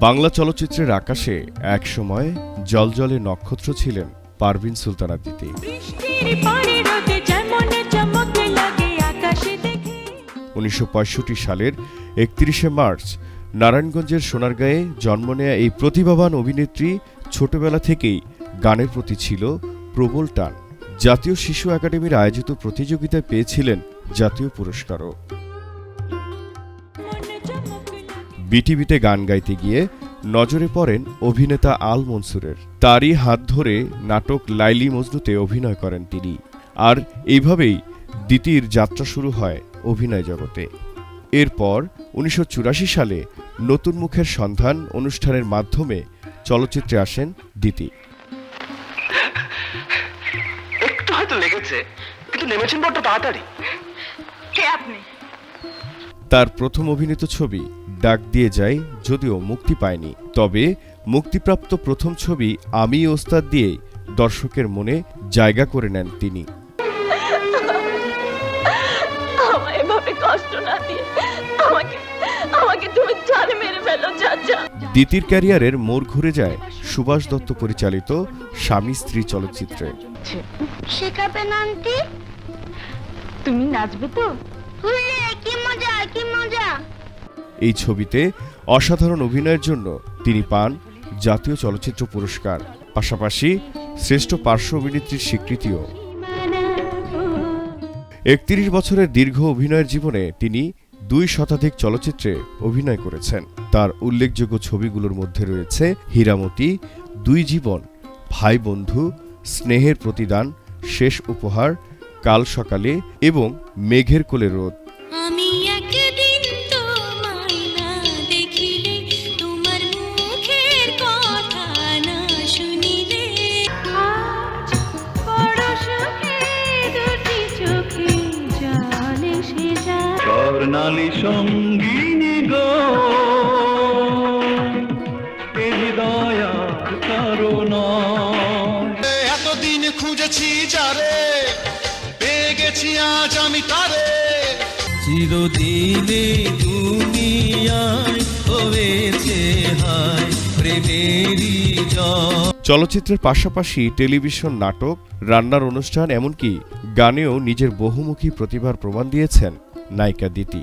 বাংলা চলচ্চিত্রের আকাশে একসময় জলজলে নক্ষত্র ছিলেন পারভিন সুলতানা দিতি উনিশশো সালের একত্রিশে মার্চ নারায়ণগঞ্জের সোনারগাঁয়ে জন্ম নেয়া এই প্রতিভাবান অভিনেত্রী ছোটবেলা থেকেই গানের প্রতি ছিল প্রবল টান। জাতীয় শিশু একাডেমির আয়োজিত প্রতিযোগিতায় পেয়েছিলেন জাতীয় পুরস্কারও। বিটিভিতে গান গাইতে গিয়ে নজরে পড়েন অভিনেতা আল মনসুরের। তারই হাত ধরে নাটক লাইলি মজনুতে অভিনয় করেন তিনি। আর এইভাবেই দ্বিতীর যাত্রা শুরু হয় অভিনয় জগতে। এরপর উনিশশো চুরাশি সালে নতুন মুখের সন্ধান অনুষ্ঠানের মাধ্যমে চলচ্চিত্রে আসেন দিতি একটু হয়তো লেগেছে কিন্তু নেমেছেন বড্ড তাড়াতাড়ি। কে আপনি? তার প্রথম অভিনীত ছবি ডাক দিয়ে যায় যদিও মুক্তি পায়নি। তবে মুক্তিপ্রাপ্ত প্রথম ছবি আমি ওস্তাদ দিয়ে দর্শকের মনে জায়গা করে নেন তিনি। আমায় এভাবে কষ্ট না দিয়ে আমাকে আমাকে তুমি জানে মেরে ফেলো চাচা। দ্বিতীয় ক্যারিয়ারের মোড় ঘুরে যায় সুভাষ দত্ত পরিচালিত স্বামী স্ত্রী চলচ্চিত্রে। শেখাবেন আন্টি? তুমি নাচবে তো? এই ছবিতে অসাধারণ অভিনয়ের জন্য তিনি পান জাতীয় চলচ্চিত্র পুরস্কার, পাশাপাশি শ্রেষ্ঠ পার্শ্ব অভিনেত্রীর স্বীকৃতিও। একত্রিশ বছরের দীর্ঘ অভিনয়ের জীবনে তিনি দুই শতাধিক চলচ্চিত্রে অভিনয় করেছেন। তার উল্লেখযোগ্য ছবিগুলোর মধ্যে রয়েছে হীরামতি, দুই জীবন, ভাই বন্ধু, স্নেহের প্রতিদান, শেষ উপহার কাল সকালে এবং মেঘের কোলে রোদ। আমি একদিন তোমায় না দেখিলে তোমার মুখের কথা না শুনিলে। আজ বড় সুখে দুটি চোখে জল এসে যায়। স্বর্ণালী সঙ্গিনী গো এ হৃদয়ার কারণ এতদিন খুঁজেছি যারে গেছি আজ আমি তারে। চিরদিনে দুনিয়ায় হয়েছে হায় প্রেমেরই চলচ্চিত্রের পাশাপাশি টেলিভিশন নাটক রান্নার অনুষ্ঠান এমনকি গানেও নিজের বহুমুখী প্রতিভার প্রমাণ দিয়েছেন নায়িকা দিতি।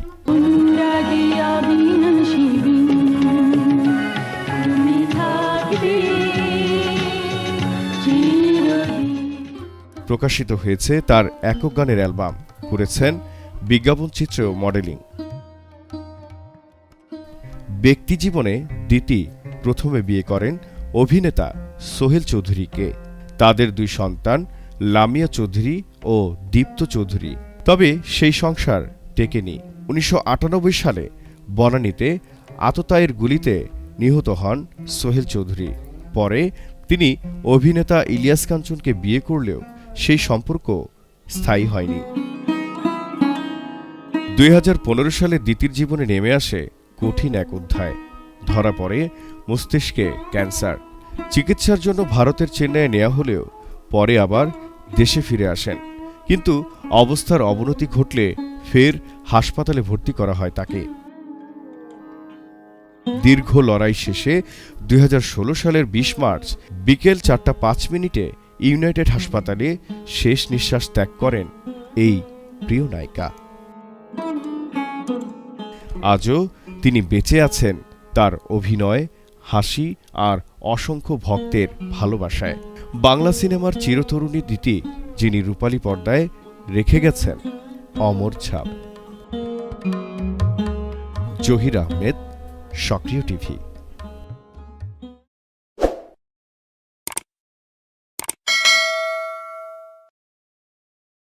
প্রকাশিত হয়েছে তার একক গানের অ্যালবাম, করেছেন বিজ্ঞাপন চিত্রেও মডেলিং। ব্যক্তি জীবনে দিতি প্রথমে বিয়ে করেন অভিনেতা সোহেল চৌধুরীকে। তাদের দুই সন্তান লামিয়া চৌধুরী ও দীপ্ত চৌধুরী। তবে সেই সংসার টেকেনি। উনিশশো আটানব্বই সালে বনানীতে আততায়ের গুলিতে নিহত হন সোহেল চৌধুরী। পরে তিনি অভিনেতা ইলিয়াস কাঞ্চনকে বিয়ে করলেও সেই সম্পর্ক স্থায়ী হয়নি। দুই হাজার পনেরো সালে দিতির জীবনে নেমে আসে কঠিন এক অধ্যায়। ধরা পড়ে মস্তিষ্কে ক্যান্সার। চিকিৎসার জন্য ভারতের চেন্নাইয়ে নেওয়া হলেও পরে আবার দেশে ফিরে আসেন। কিন্তু অবস্থার অবনতি ঘটলে ফের হাসপাতালে ভর্তি করা হয় তাকে। দীর্ঘ লড়াই শেষে দুই হাজার ষোলো সালের বিশ মার্চ বিকেল চারটা পাঁচ মিনিটে ইউনাইটেড হাসপাতালে শেষ নিঃশ্বাস ত্যাগ করেন এই প্রিয় নায়িকা। আজও তিনি বেঁচে আছেন তার অভিনয়, হাসি আর অসংখ্য ভক্তের ভালোবাসায়। বাংলা সিনেমার চিরতরুণী দিতি যিনি রূপালী পর্দায় রেখে গেছেন অমর ছাপ। জহির আহমেদ, সক্রিয় টিভি।